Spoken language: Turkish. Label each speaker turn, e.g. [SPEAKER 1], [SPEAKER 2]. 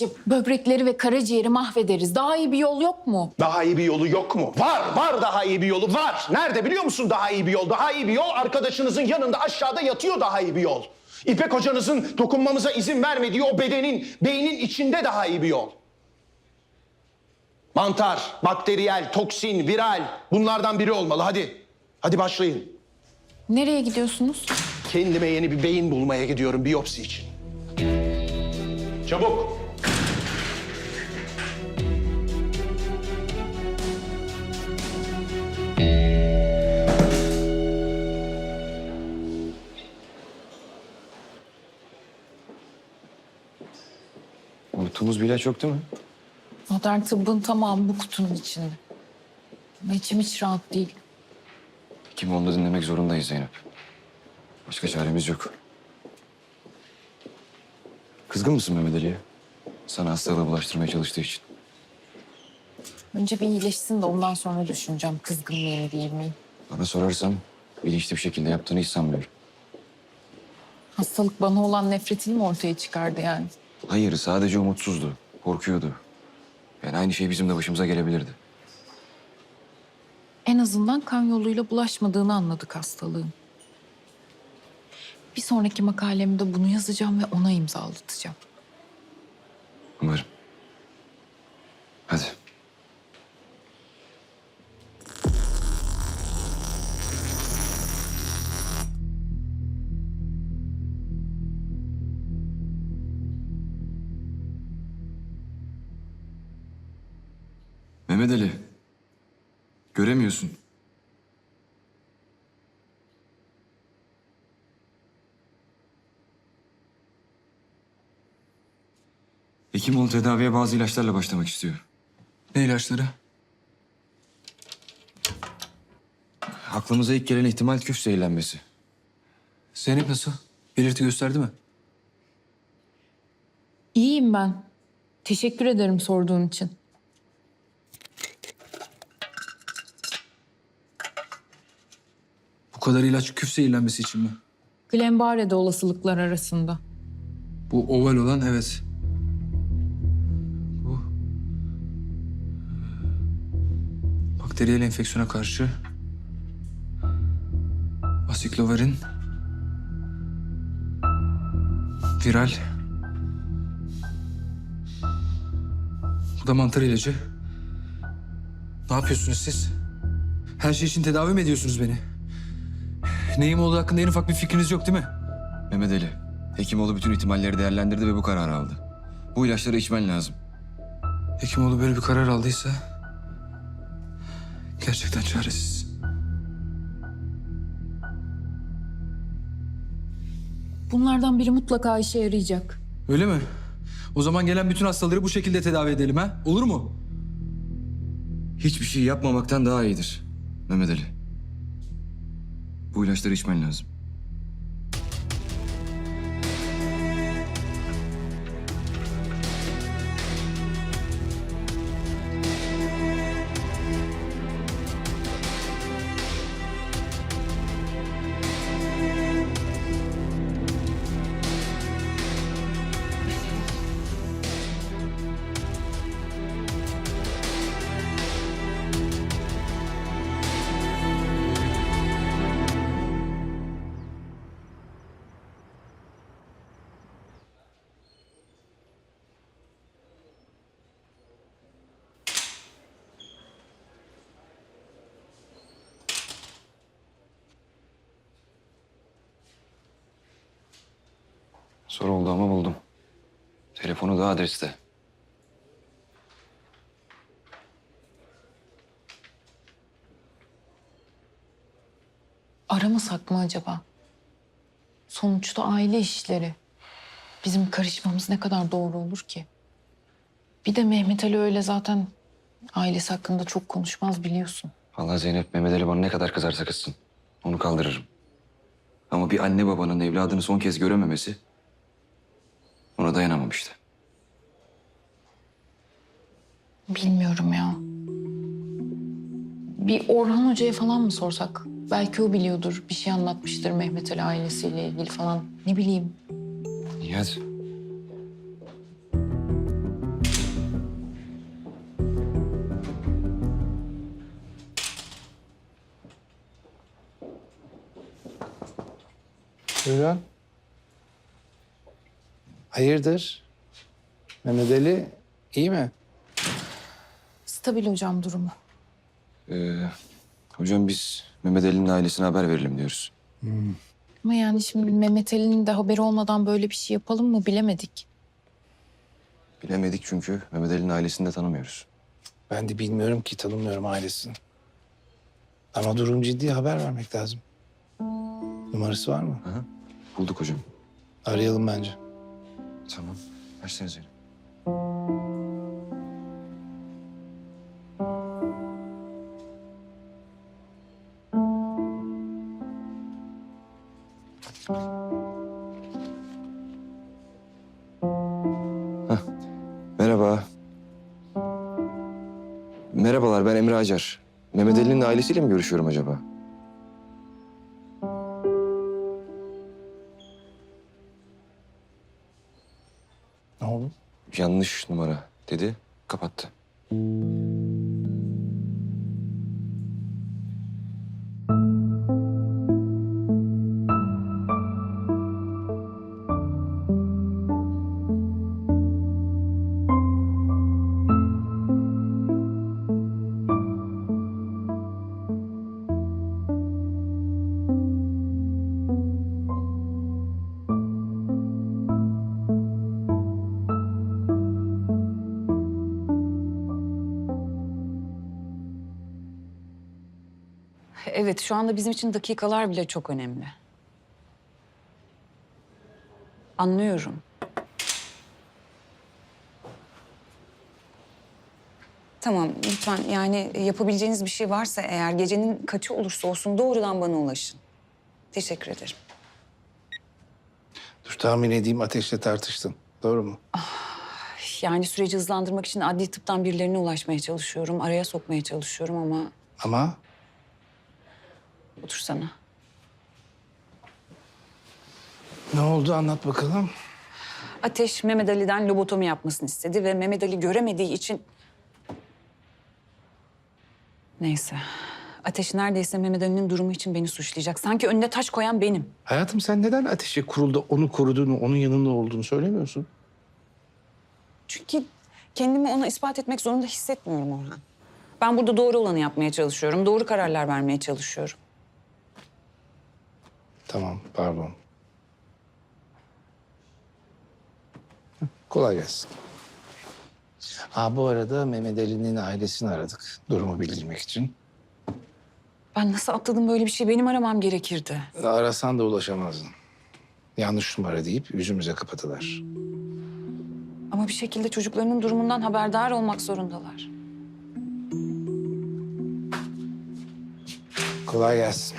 [SPEAKER 1] Ya böbrekleri ve karaciğeri mahvederiz. Daha iyi bir yol yok mu?
[SPEAKER 2] Daha iyi bir yolu yok mu? Var, var daha iyi bir yolu var. Nerede biliyor musun daha iyi bir yol? Daha iyi bir yol arkadaşınızın yanında aşağıda yatıyor daha iyi bir yol. İpek hocanızın dokunmamıza izin vermediği o bedenin, beynin içinde daha iyi bir yol. Mantar, bakteriyel, toksin, viral bunlardan biri olmalı. Hadi, hadi başlayın.
[SPEAKER 1] Nereye gidiyorsunuz?
[SPEAKER 2] Kendime yeni bir beyin bulmaya gidiyorum biyopsi için. Çabuk.
[SPEAKER 3] Unuttuğumuz bir ilaç yok değil mi?
[SPEAKER 1] Modern tıbbın tamamı bu kutunun içinde. Ama içim hiç rahat değil.
[SPEAKER 3] Kim onu da dinlemek zorundayız Zeynep. Başka çaremiz yok. Kızgın mısın Mehmet Ali'ye? Sana hastalığı bulaştırmaya çalıştığı için.
[SPEAKER 1] Önce bir iyileşsin de ondan sonra düşüneceğim kızgın mıyım değil miyim.
[SPEAKER 3] Bana sorarsan bilinçli bir şekilde yaptığını hiç sanmıyorum.
[SPEAKER 1] Hastalık bana olan nefretini mi ortaya çıkardı yani?
[SPEAKER 3] Hayır sadece umutsuzdu. Korkuyordu. Yani aynı şey bizim de başımıza gelebilirdi.
[SPEAKER 1] En azından kan yoluyla bulaşmadığını anladık hastalığın. Bir sonraki makalemde bunu yazacağım ve ona imzalatacağım.
[SPEAKER 3] Umarım. Hadi. Mehmet Ali. Göremiyorsun. Hekimoğlu tedaviye bazı ilaçlarla başlamak istiyor.
[SPEAKER 4] Ne ilaçları?
[SPEAKER 3] Aklımıza ilk gelen ihtimal küf zehirlenmesi.
[SPEAKER 4] Zeynep nasıl? Belirti gösterdi mi?
[SPEAKER 1] İyiyim ben. Teşekkür ederim sorduğun için.
[SPEAKER 4] Kadar ilaç küf zehirlenmesi için mi?
[SPEAKER 1] Glenbare'de olasılıklar arasında.
[SPEAKER 4] Bu oval olan evet. Bu... Bakteriyel enfeksiyona karşı... Asikloverin... Viral... Bu da mantar ilacı. Ne yapıyorsunuz siz? Her şey için tedavi mi ediyorsunuz beni? Neyim olduğu hakkında en ufak bir fikriniz yok değil mi?
[SPEAKER 3] Mehmet Ali, Hekimoğlu bütün ihtimalleri değerlendirdi ve bu kararı aldı. Bu ilaçları içmen lazım.
[SPEAKER 4] Hekimoğlu böyle bir karar aldıysa... Gerçekten çaresiz.
[SPEAKER 1] Bunlardan biri mutlaka işe yarayacak.
[SPEAKER 4] Öyle mi? O zaman gelen bütün hastaları bu şekilde tedavi edelim ha? Olur mu?
[SPEAKER 3] Hiçbir şey yapmamaktan daha iyidir Mehmet Ali. Bu ilaçları içmen lazım. Zor oldu ama buldum. Telefonu da adreste.
[SPEAKER 1] Aramasak mı acaba? Sonuçta aile işleri. Bizim karışmamız ne kadar doğru olur ki? Bir de Mehmet Ali öyle zaten ailesi hakkında çok konuşmaz biliyorsun.
[SPEAKER 3] Vallahi Zeynep Mehmet Ali bana ne kadar kızarsa kızsın. Onu kaldırırım. Ama bir anne babanın evladını son kez görememesi... Ona dayanamam işte.
[SPEAKER 1] Bilmiyorum ya. Bir Orhan Hoca'ya falan mı sorsak? Belki o biliyordur. Bir şey anlatmıştır Mehmet Ali ailesiyle ilgili falan. Ne bileyim.
[SPEAKER 3] Nihat.
[SPEAKER 5] Buyurun. Hayırdır? Mehmet Ali iyi mi?
[SPEAKER 1] Stabil hocam durumu.
[SPEAKER 3] Ee, hocam biz Mehmet Ali'nin ailesine haber verelim diyoruz.
[SPEAKER 1] Ama yani şimdi Mehmet Ali'nin de haberi olmadan böyle bir şey yapalım mı bilemedik.
[SPEAKER 3] Bilemedik çünkü Mehmet Ali'nin ailesini de tanımıyoruz.
[SPEAKER 5] Ben de bilmiyorum ki tanımıyorum ailesini. Ama durum ciddi haber vermek lazım. Numarası var mı?
[SPEAKER 3] Aha, bulduk hocam.
[SPEAKER 5] Arayalım bence.
[SPEAKER 3] Tamam. Versenize. Hah, Merhaba. Merhabalar ben Emre Acar. Mehmet Ali'nin ailesiyle mi görüşüyorum acaba?
[SPEAKER 5] Oldu?
[SPEAKER 3] Yanlış numara dedi. Kapattı.
[SPEAKER 6] Evet, şu anda bizim için dakikalar bile çok önemli. Anlıyorum. Tamam, lütfen yani yapabileceğiniz bir şey varsa eğer gecenin kaçı olursa olsun doğrudan bana ulaşın. Teşekkür ederim.
[SPEAKER 5] Dur tahmin edeyim ateşle tartıştın. Doğru mu?
[SPEAKER 6] Yani süreci hızlandırmak için adli tıptan birilerine ulaşmaya çalışıyorum. Araya sokmaya çalışıyorum ama
[SPEAKER 5] Ama
[SPEAKER 6] otursana.
[SPEAKER 5] ne oldu anlat bakalım.
[SPEAKER 6] Ateş Mehmet Ali'den lobotomi yapmasını istedi ve Mehmet Ali göremediği için... Neyse. Ateş neredeyse Mehmet Ali'nin durumu için beni suçlayacak. Sanki önüne taş koyan benim.
[SPEAKER 5] Hayatım sen neden ateşe kurulda onu koruduğunu, onun yanında olduğunu söylemiyorsun?
[SPEAKER 6] Çünkü kendimi ona ispat etmek zorunda hissetmiyorum Orhan. Ben burada doğru olanı yapmaya çalışıyorum. Doğru kararlar vermeye çalışıyorum.
[SPEAKER 5] Tamam, pardon. Kolay gelsin. Ha bu arada Mehmet Ali'nin ailesini aradık. Durumu bildirmek için.
[SPEAKER 6] Ben nasıl atladım böyle bir şey? Benim aramam gerekirdi.
[SPEAKER 5] Arasan da ulaşamazdın. Yanlış numara deyip yüzümüze kapatılar.
[SPEAKER 6] Ama bir şekilde çocuklarının durumundan haberdar olmak zorundalar. Kolay gelsin.